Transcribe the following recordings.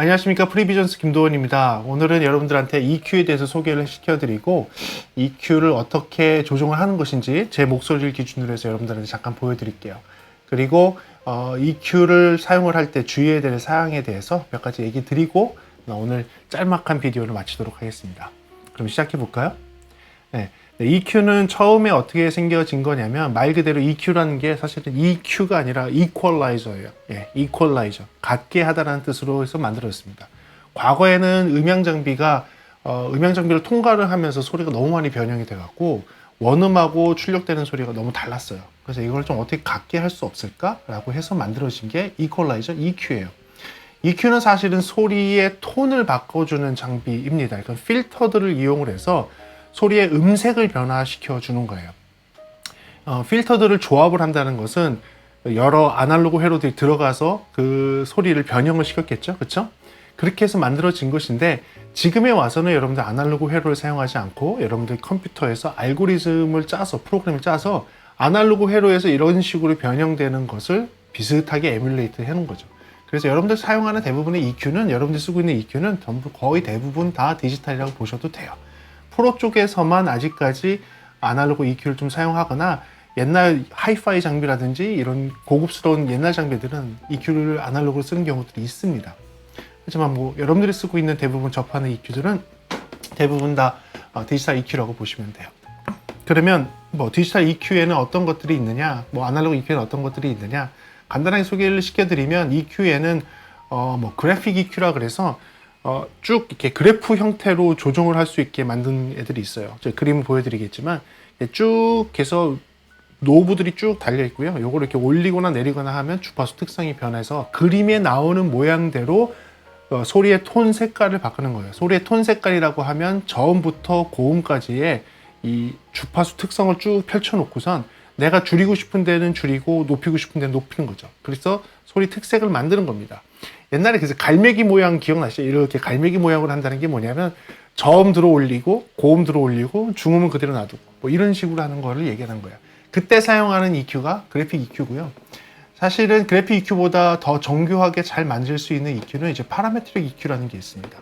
안녕하십니까 프리비전스 김도원입니다. 오늘은 여러분들한테 EQ에 대해서 소개를 시켜드리고 EQ를 어떻게 조정을 하는 것인지 제 목소리를 기준으로 해서 여러분들한테 잠깐 보여드릴게요. 그리고 어, EQ를 사용을 할 때 주의해야 될 사항에 대해서 몇 가지 얘기 드리고 오늘 짤막한 비디오를 마치도록 하겠습니다. 그럼 시작해 볼까요? 네. 네, EQ는 처음에 어떻게 생겨진 거냐면 말 그대로 EQ라는 게 사실은 EQ가 아니라 equalizer예요. 예, equalizer. 같게 하다라는 뜻으로 해서 만들어졌습니다. 과거에는 음향 장비가 어, 음향 장비를 통과를 하면서 소리가 너무 많이 변형이 돼 갖고 원음하고 출력되는 소리가 너무 달랐어요. 그래서 이걸 좀 어떻게 같게 할 수 없을까라고 해서 만들어진 게 equalizer EQ예요. EQ는 사실은 소리의 톤을 바꿔주는 장비입니다. 그러니까 필터들을 이용을 해서 소리의 음색을 변화시켜 주는 거예요. 어, 필터들을 조합을 한다는 것은 여러 아날로그 회로들이 들어가서 그 소리를 변형을 시켰겠죠. 그렇죠? 그렇게 해서 만들어진 것인데 지금에 와서는 여러분들 아날로그 회로를 사용하지 않고 여러분들 컴퓨터에서 알고리즘을 짜서 프로그램을 짜서 아날로그 회로에서 이런 식으로 변형되는 것을 비슷하게 에뮬레이트 해놓은 거죠. 그래서 여러분들 사용하는 대부분의 EQ는 여러분들 쓰고 있는 EQ는 전부 거의 대부분 다 디지털이라고 보셔도 돼요. 프로 쪽에서만 아직까지 아날로그 EQ를 좀 사용하거나 옛날 하이파이 장비라든지 이런 고급스러운 옛날 장비들은 EQ를 아날로그로 쓰는 경우들이 있습니다. 하지만 뭐 여러분들이 쓰고 있는 대부분 접하는 EQ들은 대부분 다 어, 디지털 EQ라고 보시면 돼요. 그러면 뭐 디지털 EQ에는 어떤 것들이 있느냐, 뭐 아날로그 EQ에는 어떤 것들이 있느냐, 간단하게 소개를 시켜드리면 EQ에는 어, 뭐 그래픽 EQ라 그래서 어, 쭉 이렇게 그래프 형태로 조정을 할 수 있게 만든 애들이 있어요. 제가 그림을 보여드리겠지만 쭉 해서 노브들이 쭉 달려 있고요. 요거를 이렇게 올리거나 내리거나 하면 주파수 특성이 변해서 그림에 나오는 모양대로 어, 소리의 톤 색깔을 바꾸는 거예요. 소리의 톤 색깔이라고 하면 저음부터 고음까지의 이 주파수 특성을 쭉 펼쳐놓고선 내가 줄이고 싶은 데는 줄이고 높이고 싶은 데는 높이는 거죠. 그래서 소리 특색을 만드는 겁니다. 옛날에 그래서 갈매기 모양 기억나시죠? 이렇게 갈매기 모양으로 한다는 게 뭐냐면 저음 들어 올리고 고음 들어 올리고 중음은 그대로 놔두고 뭐 이런 식으로 하는 거를 얘기하는 거예요. 그때 사용하는 EQ가 그래픽 EQ고요. 사실은 그래픽 EQ보다 더 정교하게 잘 만질 수 있는 EQ는 이제 파라메트릭 EQ라는 게 있습니다.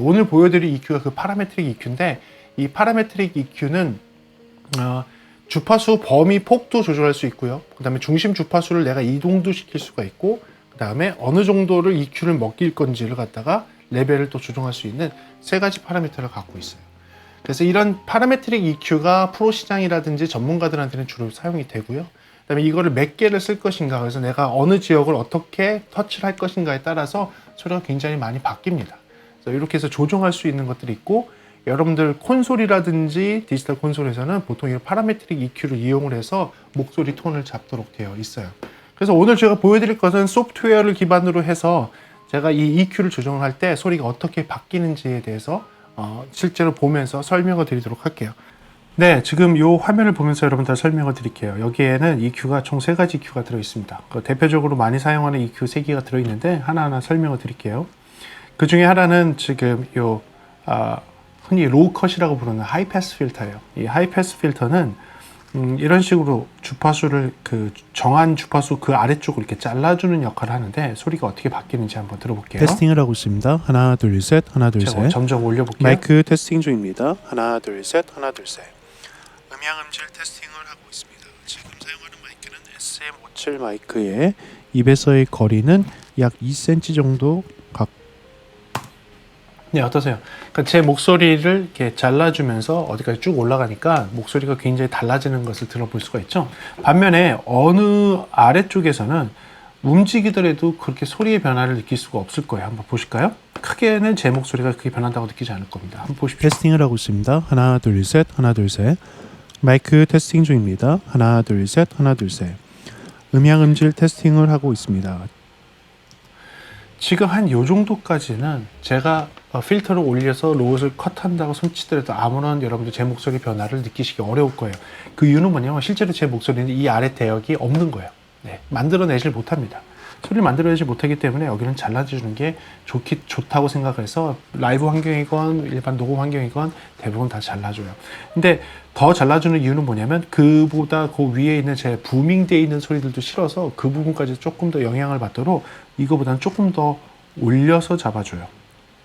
오늘 보여드릴 EQ가 그 파라메트릭 EQ인데 이 파라메트릭 EQ는 어, 주파수 범위 폭도 조절할 수 있고요. 그 다음에 중심 주파수를 내가 이동도 시킬 수가 있고 다음에 어느 정도를 EQ를 먹일 건지를 갖다가 레벨을 또 조정할 수 있는 세 가지 파라미터를 갖고 있어요. 그래서 이런 파라메트릭 EQ가 프로 시장이라든지 전문가들한테는 주로 사용이 되고요. 그다음에 이거를 몇 개를 쓸 것인가 그래서 내가 어느 지역을 어떻게 터치를 할 것인가에 따라서 소리가 굉장히 많이 바뀝니다. 그래서 이렇게 해서 조정할 수 있는 것들이 있고 여러분들 콘솔이라든지 디지털 콘솔에서는 보통 이 파라메트릭 EQ를 이용을 해서 목소리 톤을 잡도록 되어 있어요. 그래서 오늘 제가 보여드릴 것은 소프트웨어를 기반으로 해서 제가 이 EQ를 조정을 할때 소리가 어떻게 바뀌는지에 대해서 어, 실제로 보면서 설명을 드리도록 할게요. 네, 지금 이 화면을 보면서 여러분들 설명을 드릴게요. 여기에는 EQ가 총 세 가지 EQ가 들어 있습니다. 그 대표적으로 많이 사용하는 EQ 세 개가 들어 있는데 하나하나 설명을 드릴게요. 그 중에 하나는 지금 요 아, 흔히 로우 컷이라고 부르는 하이 패스 필터예요. 이 하이 패스 필터는 음, 이런 식으로 주파수를 그 정한 주파수 그 아래쪽을 이렇게 잘라주는 역할을 하는데 소리가 어떻게 바뀌는지 한번 들어볼게요. 테스팅을 하고 있습니다. 하나 둘 셋, 하나 둘 제가 셋. 점점 올려볼게요. 마이크 테스팅 중입니다. 하나 둘 셋, 하나 둘 셋. 음향 음질 테스팅을 하고 있습니다. 지금 사용하는 마이크는 SM57 마이크의 입에서의 거리는 약 2cm 정도 각. 네, 어떠세요? 그러니까 제 목소리를 이렇게 잘라주면서 어디까지 쭉 올라가니까 목소리가 굉장히 달라지는 것을 들어볼 수가 있죠. 반면에 어느 아래쪽에서는 움직이더라도 그렇게 소리의 변화를 느낄 수가 없을 거예요. 한번 보실까요? 크게는 제 목소리가 그렇게 변한다고 느끼지 않을 겁니다. 한번 보십시오. 테스팅을 하고 있습니다. 하나 둘 셋, 하나 둘 셋. 마이크 테스팅 중입니다. 하나 둘 셋, 하나 둘 셋. 음향 음질 테스팅을 하고 있습니다. 지금 한 요 정도까지는 제가 어, 필터를 올려서 로봇을 컷한다고 손치더라도 아무런 여러분들 제 목소리 변화를 느끼시기 어려울 거예요. 그 이유는 뭐냐면 실제로 제 목소리는 이 아래 대역이 없는 거예요. 네, 만들어내질 못합니다. 소리를 만들어내지 못하기 때문에 여기는 잘라주는 게 좋기, 좋다고 생각해서 라이브 환경이건 일반 녹음 환경이건 대부분 다 잘라줘요. 근데 더 잘라주는 이유는 뭐냐면 그보다 그 위에 있는 제 부밍되어 있는 소리들도 싫어서 그 부분까지 조금 더 영향을 받도록 이거보다는 조금 더 올려서 잡아줘요.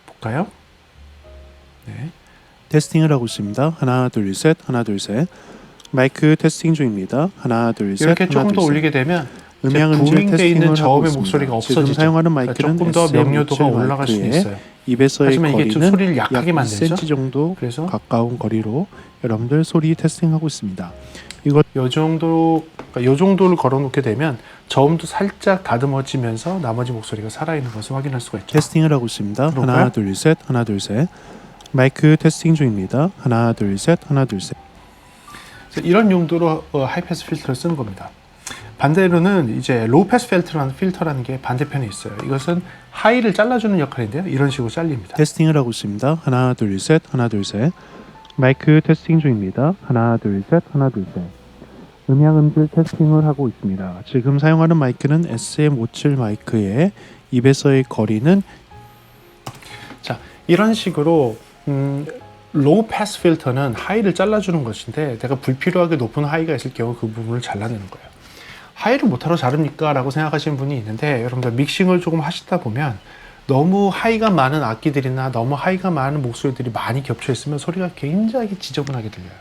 볼까요? 네. 테스팅을 하고 있습니다. 하나 둘 셋 하나 둘 셋. 마이크 테스팅 중입니다. 하나 둘 셋. 이렇게 하나, 조금 더 둘, 셋. 올리게 되면 음향 음질 부밍돼 테스팅을 있는 저음의. 목소리가 없어지죠. 사용하는 그러니까 마이크는 조금 더 명료도가 SM57 올라갈 수 있어요. 입에서의 거리는 소리를 약 약하게 만들죠. 2cm 정도 그래서 가까운 거리로 여러분들 소리 테스팅하고 있습니다. 이것 요 정도 그러니까 요 정도를 걸어놓게 되면 저음도 살짝 다듬어지면서 나머지 목소리가 살아있는 것을 확인할 수가 있죠. 테스팅을 하고 있습니다. 들어올까요? 하나 둘 셋 하나 둘 셋. 마이크 테스팅 중입니다. 하나 둘 셋 하나 둘 셋. 이런 용도로 어, 하이패스 필터를 쓰는 겁니다. 반대로는 이제 로우 패스 필터라는 필터라는 게 반대편에 있어요. 이것은 하이를 잘라주는 역할인데요. 이런 식으로 잘립니다. 테스팅을 하고 있습니다. 하나 둘 셋 하나 둘 셋. 마이크 테스팅 중입니다. 하나 둘 셋 하나 둘 셋. 음향 음질 테스팅을 하고 있습니다. 지금 사용하는 마이크는 SM57 마이크의 입에서의 거리는 자, 이런 식으로 음, 로우 패스 필터는 하이를 잘라주는 것인데 내가 불필요하게 높은 하이가 있을 경우 그 부분을 잘라내는 거예요. 하이를 못하러 자릅니까? 라고 생각하시는 분이 있는데 여러분들 믹싱을 조금 하시다 보면 너무 하이가 많은 악기들이나 너무 하이가 많은 목소리들이 많이 겹쳐 있으면 소리가 굉장히 지저분하게 들려요.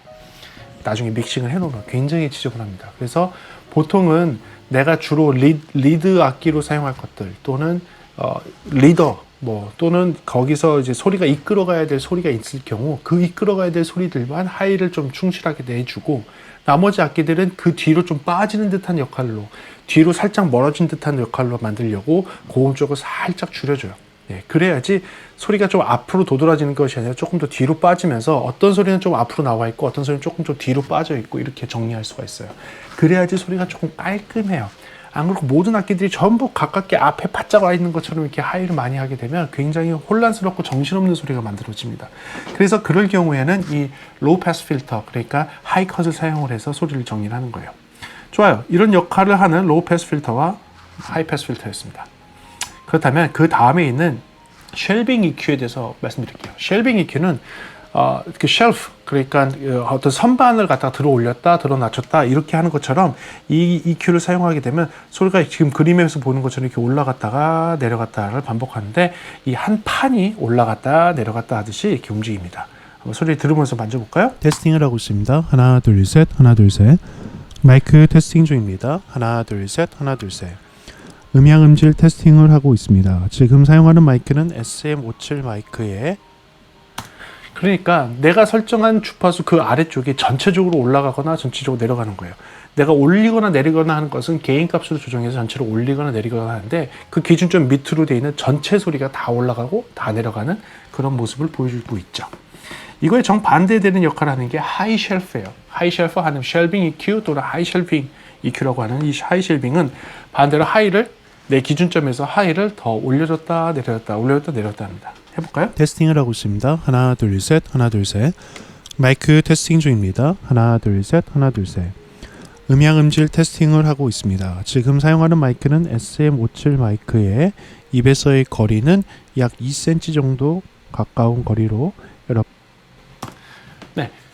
나중에 믹싱을 해놓으면 굉장히 지저분합니다. 그래서 보통은 내가 주로 리, 리드 악기로 사용할 것들 또는 어, 리더 뭐 또는 거기서 이제 소리가 이끌어가야 될 소리가 있을 경우 그 이끌어가야 될 소리들만 하이를 좀 충실하게 내주고 나머지 악기들은 그 뒤로 좀 빠지는 듯한 역할로 뒤로 살짝 멀어진 듯한 역할로 만들려고 고음 쪽을 살짝 줄여줘요. 예, 그래야지 소리가 좀 앞으로 도드라지는 것이 아니라 조금 더 뒤로 빠지면서 어떤 소리는 좀 앞으로 나와 있고 어떤 소리는 조금 좀 뒤로 빠져 있고 이렇게 정리할 수가 있어요. 그래야지 소리가 조금 깔끔해요. 안 그렇고 모든 악기들이 전부 가깝게 앞에 바짝 와 있는 것처럼 이렇게 하이를 많이 하게 되면 굉장히 혼란스럽고 정신없는 소리가 만들어집니다. 그래서 그럴 경우에는 이 로우 패스 필터 그러니까 하이 컷을 사용을 해서 소리를 정리를 하는 거예요. 좋아요. 이런 역할을 하는 로우 패스 필터와 하이 패스 필터였습니다. 그렇다면 그 다음에 있는 쉘빙 EQ에 대해서 말씀드릴게요. 쉘빙 EQ는 어, 그 쉘프 그러니까 어, 어떤 선반을 갖다가 들어 올렸다 들어 낮췄다 이렇게 하는 것처럼 이 EQ를 사용하게 되면 소리가 지금 그림에서 보는 것처럼 이렇게 올라갔다가 내려갔다를 반복하는데 이 한 판이 올라갔다 내려갔다 하듯이 이렇게 움직입니다. 한번 소리 들으면서 만져볼까요? 테스팅을 하고 있습니다. 하나 둘 셋 하나 둘 셋. 마이크 테스팅 중입니다. 하나 둘 셋 하나 둘 셋. 음향 음질 테스팅을 하고 있습니다. 지금 사용하는 마이크는 SM57 마이크의 그러니까 내가 설정한 주파수 그 아래쪽이 전체적으로 올라가거나 전체적으로 내려가는 거예요. 내가 올리거나 내리거나 하는 것은 개인 값으로 조정해서 전체로 올리거나 내리거나 하는데 그 기준점 밑으로 되어 있는 전체 소리가 다 올라가고 다 내려가는 그런 모습을 보여주고 있죠. 이거에 정반대되는 역할을 하는 게 하이 쉘프예요. 하이 쉘프 하는 쉘빙 EQ 또는 하이 쉘빙 EQ라고 하는 이 하이 쉘빙은 반대로 하이를 내 기준점에서 하이를 더 올려줬다 내려줬다 올려줬다 내려줬다 합니다. 해볼까요? 테스팅을 하고 있습니다. 하나 둘 셋 하나 둘 셋. 마이크 테스팅 중입니다. 하나 둘 셋 하나 둘 셋. 음향 음질 테스팅을 하고 있습니다. 지금 사용하는 마이크는 SM57 마이크의 입에서의 거리는 약 2cm 정도 가까운 거리로 여러분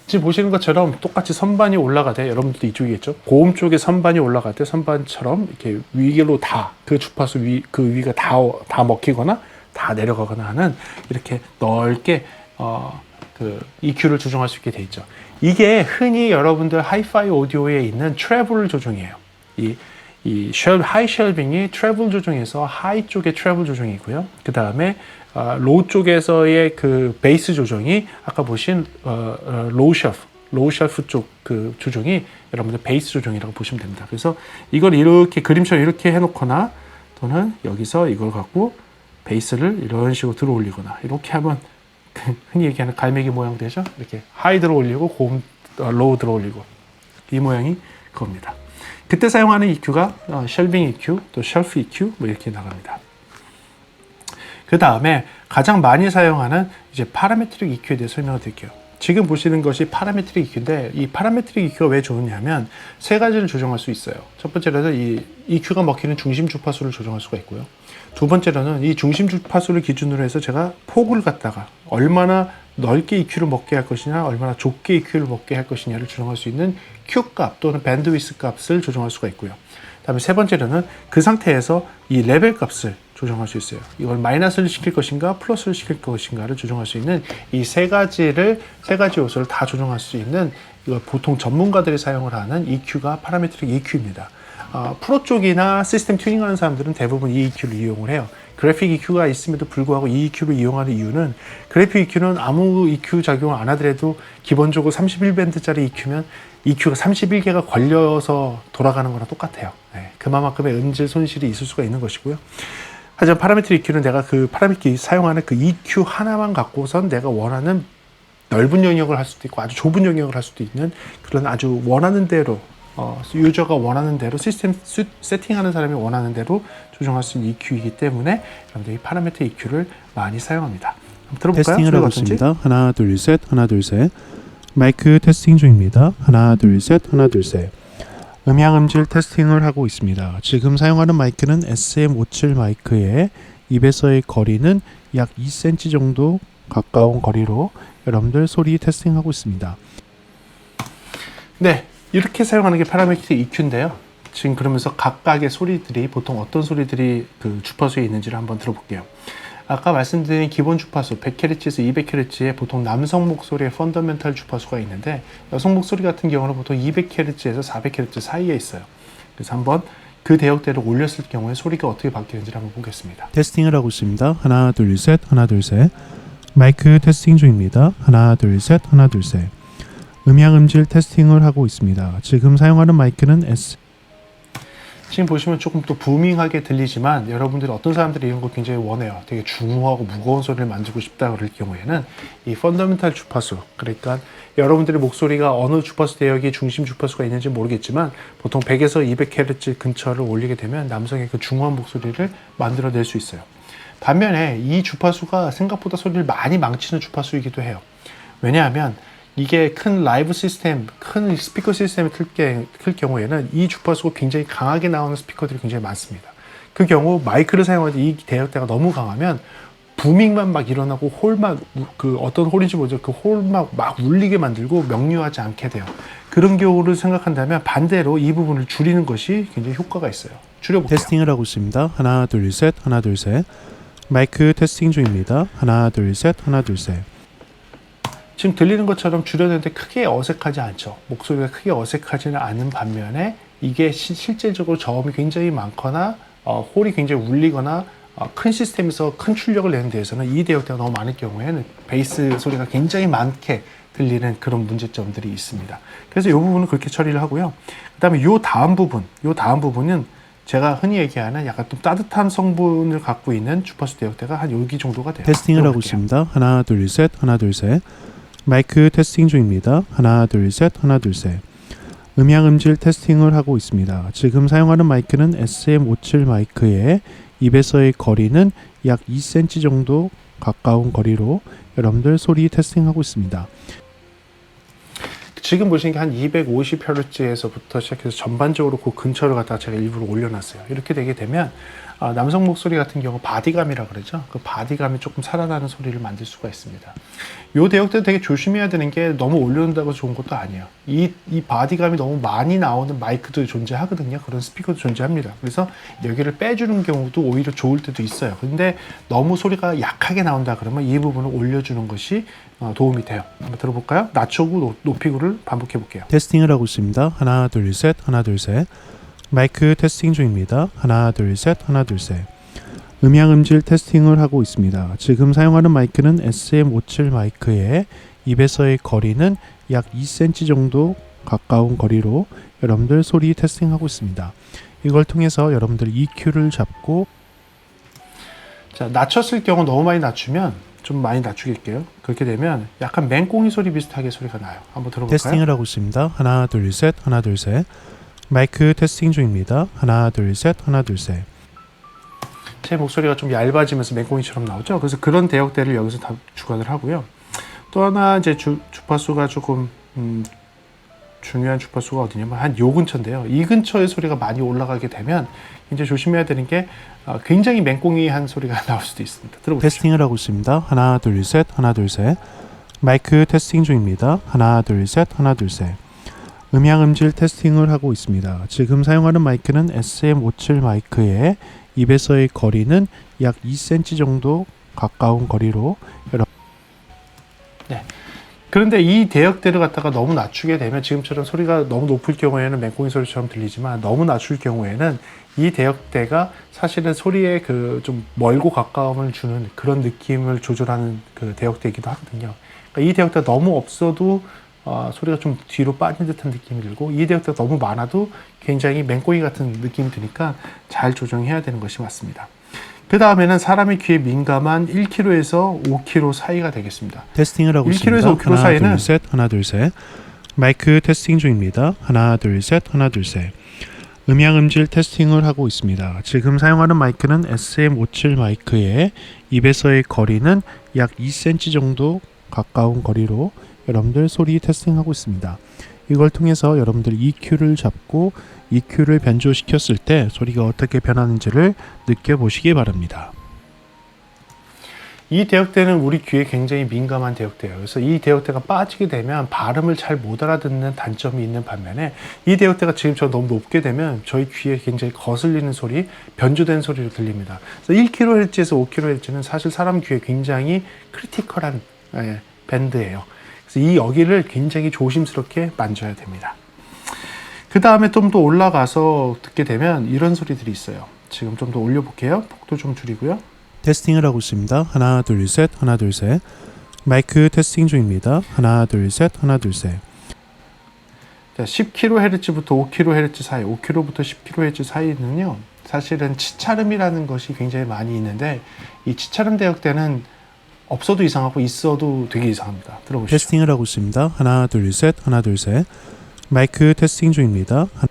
지금 보시는 것처럼 똑같이 선반이 올라가되 여러분들도 이쪽이겠죠. 고음 쪽에 선반이 올라갈 때 선반처럼 이렇게 위로 다 그 주파수 위 그 위가 다 다 먹히거나 다 내려가거나 하는 이렇게 넓게 어 그 EQ를 조정할 수 있게 돼 있죠. 이게 흔히 여러분들 하이파이 오디오에 있는 트래블 조정이에요. 이이 하이 쉘빙이 트래블 조정에서 하이 쪽의 트래블 조정이고요. 그 다음에 어, 로우 쪽에서의 그 베이스 조정이 아까 보신 어, 어, 로우 쉘프, 로우 쉘프 쪽 그 조정이 여러분들 베이스 조정이라고 보시면 됩니다. 그래서 이걸 이렇게 그림처럼 이렇게 해놓거나 또는 여기서 이걸 갖고 베이스를 이런 식으로 들어 올리거나 이렇게 하면 그 흔히 얘기하는 갈매기 모양 되죠. 이렇게 하이 들어 올리고 고음 어, 로우 들어 올리고 이 모양이 그겁니다. 그때 사용하는 EQ가 어, 쉘빙 EQ, 또 쉘프 EQ 뭐 이렇게 나갑니다. 그 다음에 가장 많이 사용하는 이제 파라메트릭 EQ에 대해 설명을 드릴게요. 지금 보시는 것이 파라메트릭 EQ인데 이 파라메트릭 EQ가 왜 좋으냐면 세 가지를 조정할 수 있어요. 첫 번째로는 이 EQ가 먹히는 중심 주파수를 조정할 수가 있고요. 두 번째로는 이 중심 주파수를 기준으로 해서 제가 폭을 갖다가 얼마나 넓게 EQ를 먹게 할 것이냐, 얼마나 좁게 EQ를 먹게 할 것이냐를 조정할 수 있는 Q 값 또는 밴드위스 값을 조정할 수가 있고요. 다음에 세 번째로는 그 상태에서 이 레벨 값을 조정할 수 있어요. 이걸 마이너스를 시킬 것인가 플러스를 시킬 것인가를 조정할 수 있는 이 세 가지를 세 가지 요소를 다 조정할 수 있는 이걸 보통 전문가들이 사용을 하는 EQ가 파라메트릭 EQ입니다. 어, 프로 쪽이나 시스템 튜닝하는 사람들은 대부분 이 EQ를 이용을 해요. 그래픽 EQ가 있음에도 불구하고 이 EQ를 이용하는 이유는 그래픽 EQ는 아무 EQ 작용을 안 하더라도 기본적으로 31밴드짜리 EQ면 EQ가 31개가 걸려서 돌아가는 거랑 똑같아요. 네, 그만큼의 음질 손실이 있을 수가 있는 것이고요. 하지만 파라미터 EQ는 내가 그 파라미터 사용하는 그 EQ 하나만 갖고선 내가 원하는 넓은 영역을 할 수도 있고 아주 좁은 영역을 할 수도 있는 그런 아주 원하는 대로 어, 유저가 원하는 대로 시스템 수- 세팅하는 사람이 원하는 대로 조정할 수 있는 EQ이기 때문에 여러분들이 파라미터 EQ를 많이 사용합니다. 들어볼까요? 테스팅을 하고? 있습니다. 하나 둘 셋 하나 둘 셋. 마이크 테스팅 중입니다. 하나 둘 셋 하나 둘 셋. 음향 음질 테스팅을 하고 있습니다. 지금 사용하는 마이크는 SM57 마이크에 입에서의 거리는 약 2cm 정도 가까운 거리로 여러분들 소리 테스팅하고 있습니다. 네, 이렇게 사용하는 게 파라미터 EQ인데요. 지금 그러면서 각각의 소리들이 보통 어떤 소리들이 그 주파수에 있는지를 한번 들어볼게요. 아까 말씀드린 기본 주파수 100Hz에서 200Hz에 보통 남성 목소리의 펀더멘탈 주파수가 있는데 여성 목소리 같은 경우는 보통 200Hz에서 400Hz 사이에 있어요. 그래서 한번 그 대역대를 올렸을 경우에 소리가 어떻게 바뀌는지를 한번 보겠습니다. 테스팅을 하고 있습니다. 하나 둘 셋 하나 둘 셋. 마이크 테스팅 중입니다. 하나 둘 셋 하나 둘 셋. 음향 음질 테스팅을 하고 있습니다. 지금 사용하는 마이크는 S 지금 보시면 조금 또 부밍하게 들리지만 여러분들이 어떤 사람들이 이런 걸 굉장히 원해요. 되게 중후하고 무거운 소리를 만들고 싶다 그럴 경우에는 이 펀더멘탈 주파수 그러니까 여러분들의 목소리가 어느 주파수 대역이 중심 주파수가 있는지 모르겠지만 보통 100에서 200Hz 근처를 올리게 되면 남성의 그 중후한 목소리를 만들어낼 수 있어요. 반면에 이 주파수가 생각보다 소리를 많이 망치는 주파수이기도 해요. 왜냐하면 이게 큰 라이브 시스템, 큰 스피커 시스템을 틀, 게, 틀 경우에는 이 주파수가 굉장히 강하게 나오는 스피커들이 굉장히 많습니다. 그 경우 마이크를 사용할 때 이 대역대가 너무 강하면 부밍만 막 일어나고 우- 그 어떤 홀인지 모르죠. 그 홀만 막 울리게 만들고 명료하지 않게 돼요. 그런 경우를 생각한다면 반대로 이 부분을 줄이는 것이 굉장히 효과가 있어요. 줄여볼게요. 테스팅을 하고 있습니다. 하나 둘 셋 하나 둘 셋. 마이크 테스팅 중입니다. 하나 둘 셋 하나 둘 셋. 지금 들리는 것처럼 줄여내는데 크게 어색하지 않죠. 목소리가 크게 어색하지는 않은 반면에 이게 시- 실제적으로 저음이 굉장히 많거나 어, 홀이 굉장히 울리거나 어, 큰 시스템에서 큰 출력을 내는 데에서는 이 대역대가 너무 많을 경우에는 베이스 소리가 굉장히 많게 들리는 그런 문제점들이 있습니다. 그래서 이 부분은 그렇게 처리를 하고요. 그 다음에 이 다음 부분, 이 다음 부분은 제가 흔히 얘기하는 약간 좀 따뜻한 성분을 갖고 있는 주파수 대역대가 한 여기 정도가 돼요. 테스팅을 하고. 있습니다. 하나 둘 셋 하나 둘 셋. 마이크 테스팅 중입니다. 하나 둘 셋 하나 둘 셋. 음향 음질 테스팅을 하고 있습니다. 지금 사용하는 마이크는 SM57 마이크에 입에서의 거리는 약 2cm 정도 가까운 거리로 여러분들 소리 테스팅하고 있습니다. 지금 보시는 게 한 250Hz에서부터 시작해서 전반적으로 그 근처를 갖다가 제가 일부러 올려놨어요. 이렇게 되게 되면 아, 남성 목소리 같은 경우 바디감이라 그러죠. 그 바디감이 조금 살아나는 소리를 만들 수가 있습니다. 요 대역대도 되게 조심해야 되는 게 너무 올려놓는다고 좋은 것도 아니에요. 이, 이 바디감이 너무 많이 나오는 마이크도 존재하거든요. 그런 스피커도 존재합니다. 그래서 여기를 빼주는 경우도 오히려 좋을 때도 있어요. 근데 너무 소리가 약하게 나온다 그러면 이 부분을 올려주는 것이 어, 도움이 돼요. 한번 들어볼까요? 낮추고 높- 높이고를 반복해 볼게요. 테스팅을 하고 있습니다. 하나 둘 셋 하나 둘 셋. 마이크 테스팅 중입니다. 하나 둘 셋 하나 둘 셋. 음향 음질 테스팅을 하고 있습니다. 지금 사용하는 마이크는 SM57 마이크에 입에서의 거리는 약 2cm 정도 가까운 거리로 여러분들 소리 테스팅하고 있습니다. 이걸 통해서 여러분들 EQ를 잡고 자, 낮췄을 경우 너무 많이 낮추면 좀 많이 낮추길게요. 그렇게 되면 약간 맹꽁이 소리 비슷하게 소리가 나요. 한번 들어볼까요? 테스팅을 하고 있습니다. 하나 둘 셋 하나 둘 셋. 마이크 테스팅 중입니다. 하나 둘 셋 하나 둘 셋. 제 목소리가 좀 얇아지면서 맹꽁이처럼 나오죠. 그래서 그런 대역대를 여기서 다 주관을 하고요. 또 하나 이제 주, 주파수가 조금 음, 중요한 주파수가 어디냐면 한 요 근처인데요. 이 근처의 소리가 많이 올라가게 되면 이제 조심해야 되는 게 어, 굉장히 맹꽁이한 소리가 나올 수도 있습니다. 들어보시죠. 테스팅을 하고 있습니다. 하나 둘 셋 하나 둘 셋. 마이크 테스팅 중입니다. 하나 둘 셋 하나 둘 셋. 음향 음질 테스팅을 하고 있습니다. 지금 사용하는 마이크는 SM57 마이크에 입에서의 거리는 약 2cm 정도 가까운 거리로 그런데 이 대역대를 갖다가 너무 낮추게 되면 지금처럼 소리가 너무 높을 경우에는 맹꽁이 소리처럼 들리지만 너무 낮출 경우에는 이 대역대가 사실은 소리에 그 좀 멀고 가까움을 주는 그런 느낌을 조절하는 그 대역대이기도 하거든요. 그러니까 이 대역대가 너무 없어도 어, 소리가 좀 뒤로 빠진 듯한 느낌이 들고 이 대역대가 너무 많아도 굉장히 맹꽁이 같은 느낌이 드니까 잘 조정해야 되는 것이 맞습니다. 그 다음에는 사람의 귀에 민감한 1kg에서 5kg 사이가 되겠습니다. 테스팅을 하고 1kg 있습니다. 에서 5kg 하나, 사이는 둘, 셋, 하나, 둘, 셋. 마이크 테스팅 중입니다. 하나, 둘, 셋, 하나, 둘, 셋. 음향 음질 테스팅을 하고 있습니다. 지금 사용하는 마이크는 SM57 마이크에 입에서의 거리는 약 2cm 정도 가까운 거리로 여러분들 소리 테스팅하고 있습니다. 이걸 통해서 여러분들 EQ를 잡고 EQ를 변조시켰을 때 소리가 어떻게 변하는지를 느껴보시기 바랍니다. 이 대역대는 우리 귀에 굉장히 민감한 대역대예요. 그래서 이 대역대가 빠지게 되면 발음을 잘 못 알아듣는 단점이 있는 반면에 이 대역대가 지금처럼 너무 높게 되면 저희 귀에 굉장히 거슬리는 소리, 변조된 소리로 들립니다. 그래서 1kHz에서 5kHz는 사실 사람 귀에 굉장히 크리티컬한 예, 밴드예요. 그래서 이 여기를 굉장히 조심스럽게 만져야 됩니다. 그 다음에 좀 더 올라가서 듣게 되면 이런 소리들이 있어요. 지금 좀 더 올려볼게요. 폭도 좀 줄이고요. 테스팅을 하고 있습니다. 하나, 둘, 셋, 하나, 둘, 셋. 마이크 테스팅 중입니다. 하나, 둘, 셋, 하나, 둘, 셋. 자, 10kHz부터 5kHz 사이, 5kHz부터 10kHz 사이는요, 사실은 치차름이라는 것이 굉장히 많이 있는데, 이 치차름 대역대는 없어도 이상하고 있어도 되게 이상합니다. 들어보시죠. 테스팅을 하고 있습니다. 하나, 둘, 셋, 하나, 둘, 셋. 마이크 테스팅 중입니다. 하-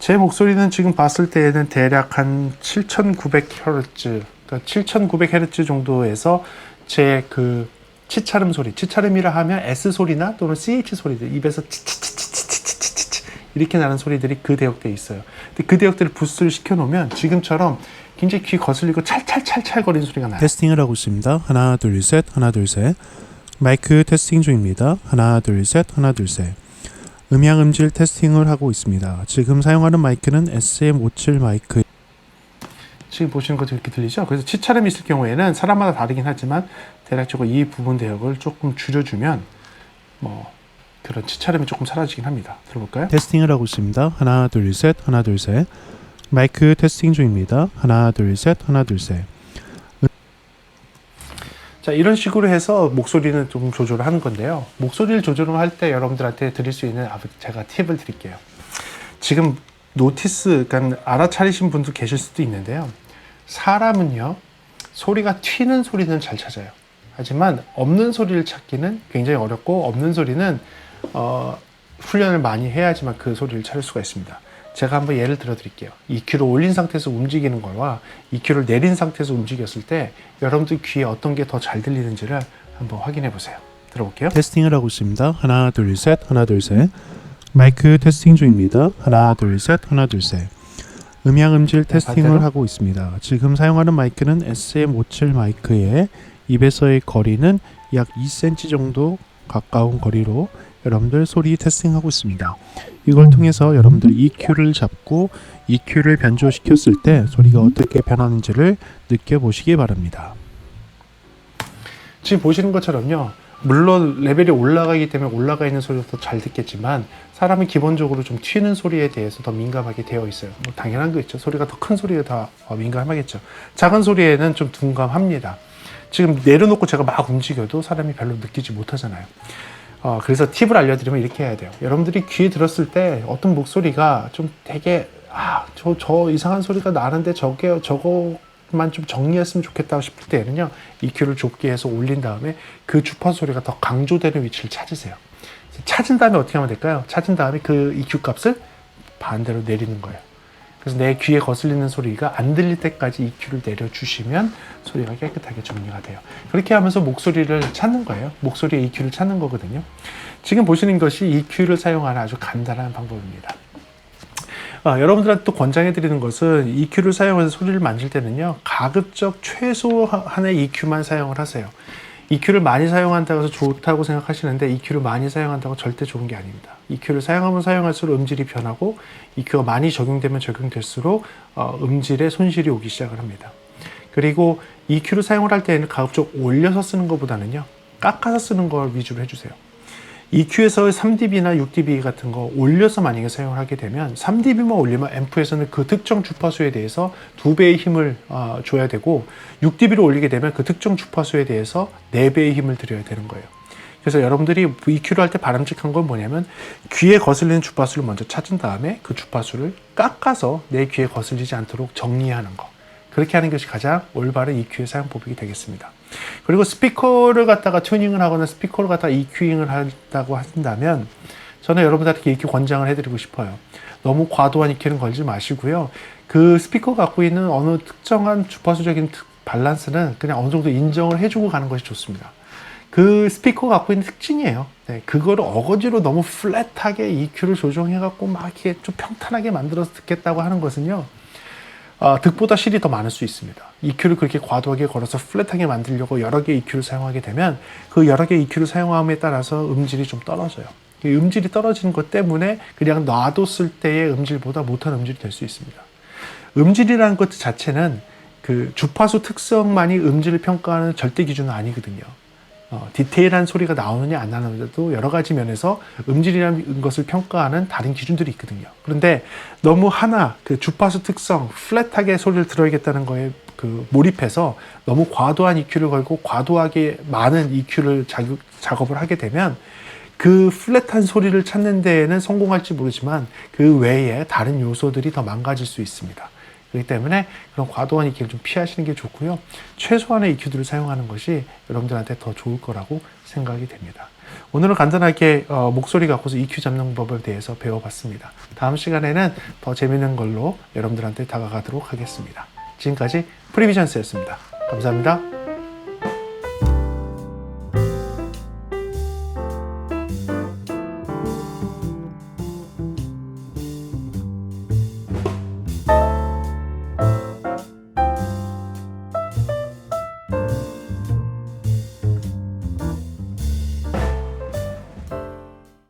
제 목소리는 지금 봤을 때에는 대략 한 7,900Hz, 그러니까 7,900Hz 정도에서 제 그 치차름 소리, 치차름이라 하면 S 소리나 또는 CH 소리들, 입에서 치치치치치치치치 이렇게 나는 소리들이 그 대역대에 있어요. 근데 그 대역대를 부스를 시켜 놓으면 지금처럼 굉장히 귀 거슬리고 찰찰찰찰 거리는 소리가 나요. 테스팅을 하고 있습니다. 하나, 둘, 셋, 하나, 둘, 셋. 마이크 테스팅 중입니다. 하나, 둘, 셋, 하나, 둘, 셋. 음향 음질 테스팅을 하고 있습니다. 지금 사용하는 마이크는 SM57 마이크. 지금 보시는 것도 이렇게 들리죠? 그래서 치차름이 있을 경우에는 사람마다 다르긴 하지만 대략적으로 이 부분 대역을 조금 줄여주면 뭐 그런 치차름이 조금 사라지긴 합니다. 들어볼까요? 테스팅을 하고 있습니다. 하나, 둘, 셋, 하나, 둘, 셋. 마이크 테스팅 중입니다. 하나, 둘, 셋, 하나, 둘, 셋. 자 이런 식으로 해서 목소리는 좀 조절을 하는 건데요. 목소리를 조절을 할 때 여러분들한테 드릴 수 있는 제가 팁을 드릴게요. 지금 노티스, 그러니까 알아차리신 분도 계실 수도 있는데요. 사람은요 소리가 튀는 소리는 잘 찾아요. 하지만 없는 소리를 찾기는 굉장히 어렵고 없는 소리는 어, 훈련을 많이 해야지만 그 소리를 찾을 수가 있습니다. 제가 한번 예를 들어 드릴게요. EQ를 올린 상태에서 움직이는 거와 EQ를 내린 상태에서 움직였을 때 여러분들 귀에 어떤 게 더 잘 들리는지를 한번 확인해 보세요. 들어볼게요. 테스팅을 하고 있습니다. 하나, 둘, 셋, 하나, 둘, 셋. 마이크 테스팅 중입니다. 하나, 둘, 셋, 하나, 둘, 셋. 음향 음질 테스팅을 반대로. 하고 있습니다. 지금 사용하는 마이크는 SM57 마이크에 입에서의 거리는 약 2cm 정도 가까운 거리로 여러분들 소리 테스팅하고 있습니다. 이걸 통해서 여러분들 EQ를 잡고 EQ를 변조시켰을 때 소리가 어떻게 변하는지를 느껴보시기 바랍니다. 지금 보시는 것처럼요. 물론 레벨이 올라가기 때문에 올라가 있는 소리가 더잘 듣겠지만 사람은 기본적으로 좀 튀는 소리에 대해서 더 민감하게 되어 있어요. 뭐 당연한 거 있죠. 소리가 더 큰 소리에 더 어, 민감하겠죠. 작은 소리에는 좀 둔감합니다. 지금 내려놓고 제가 막 움직여도 사람이 별로 느끼지 못하잖아요. 어, 그래서 팁을 알려드리면 이렇게 해야 돼요. 여러분들이 귀에 들었을 때 어떤 목소리가 좀 되게 아, 저, 저 이상한 소리가 나는데 저게 저거만 좀 정리했으면 좋겠다 싶을 때에는요. EQ를 좁게 해서 올린 다음에 그 주파수 소리가 더 강조되는 위치를 찾으세요. 찾은 다음에 어떻게 하면 될까요? 찾은 다음에 그 EQ 값을 반대로 내리는 거예요. 그래서 내 귀에 거슬리는 소리가 안 들릴 때까지 EQ를 내려주시면 소리가 깨끗하게 정리가 돼요. 그렇게 하면서 목소리를 찾는 거예요. 목소리의 EQ를 찾는 거거든요. 지금 보시는 것이 EQ를 사용하는 아주 간단한 방법입니다. 아, 여러분들한테 또 권장해 드리는 것은 EQ를 사용해서 소리를 만질 때는요, 가급적 최소한의 EQ만 사용을 하세요. EQ를 많이 사용한다고 해서 좋다고 생각하시는데 EQ를 많이 사용한다고 절대 좋은 게 아닙니다. EQ를 사용하면 사용할수록 음질이 변하고 EQ가 많이 적용되면 적용될수록 어, 음질에 손실이 오기 시작을 합니다. 그리고 EQ를 사용을 할 때에는 가급적 올려서 쓰는 것보다는요 깎아서 쓰는 걸 위주로 해주세요. EQ에서 3dB나 6dB 같은 거 올려서 만약에 사용을 하게 되면 3dB만 올리면 앰프에서는 그 특정 주파수에 대해서 두 배의 힘을 어, 줘야 되고 6dB를 올리게 되면 그 특정 주파수에 대해서 네 배의 힘을 드려야 되는 거예요. 그래서 여러분들이 EQ를 할 때 바람직한 건 뭐냐면 귀에 거슬리는 주파수를 먼저 찾은 다음에 그 주파수를 깎아서 내 귀에 거슬리지 않도록 정리하는 거. 그렇게 하는 것이 가장 올바른 EQ의 사용법이 되겠습니다. 그리고 스피커를 갖다가 튜닝을 하거나 스피커를 갖다가 EQ잉을 한다고 한다면 저는 여러분들한테 EQ 권장을 해드리고 싶어요. 너무 과도한 EQ는 걸지 마시고요. 그 스피커 갖고 있는 어느 특정한 주파수적인 특- 밸런스는 그냥 어느 정도 인정을 해주고 가는 것이 좋습니다. 그 스피커가 갖고 있는 특징이에요. 네, 그거를 어거지로 너무 플랫하게 EQ를 조정해갖고 막 이렇게 좀 평탄하게 만들어서 듣겠다고 하는 것은요. 어, 득보다 실이 더 많을 수 있습니다. EQ를 그렇게 과도하게 걸어서 플랫하게 만들려고 여러 개의 EQ를 사용하게 되면 그 여러 개의 EQ를 사용함에 따라서 음질이 좀 떨어져요. 이 음질이 떨어지는 것 때문에 그냥 놔뒀을 때의 음질보다 못한 음질이 될 수 있습니다. 음질이라는 것 자체는 그 주파수 특성만이 음질을 평가하는 절대 기준은 아니거든요. 어, 디테일한 소리가 나오느냐 안 나오느냐도 여러 가지 면에서 음질이라는 것을 평가하는 다른 기준들이 있거든요. 그런데 너무 하나 그 주파수 특성 플랫하게 소리를 들어야겠다는 거에 그 몰입해서 너무 과도한 EQ를 걸고 과도하게 많은 EQ를 작업, 작업을 하게 되면 그 플랫한 소리를 찾는 데에는 성공할지 모르지만 그 외에 다른 요소들이 더 망가질 수 있습니다. 그렇기 때문에 그런 과도한 EQ를 좀 피하시는 게 좋고요. 최소한의 EQ들을 사용하는 것이 여러분들한테 더 좋을 거라고 생각이 됩니다. 오늘은 간단하게 어, 목소리 갖고서 EQ 잡는 법에 대해서 배워봤습니다. 다음 시간에는 더 재밌는 걸로 여러분들한테 다가가도록 하겠습니다. 지금까지 프리비전스였습니다. 감사합니다.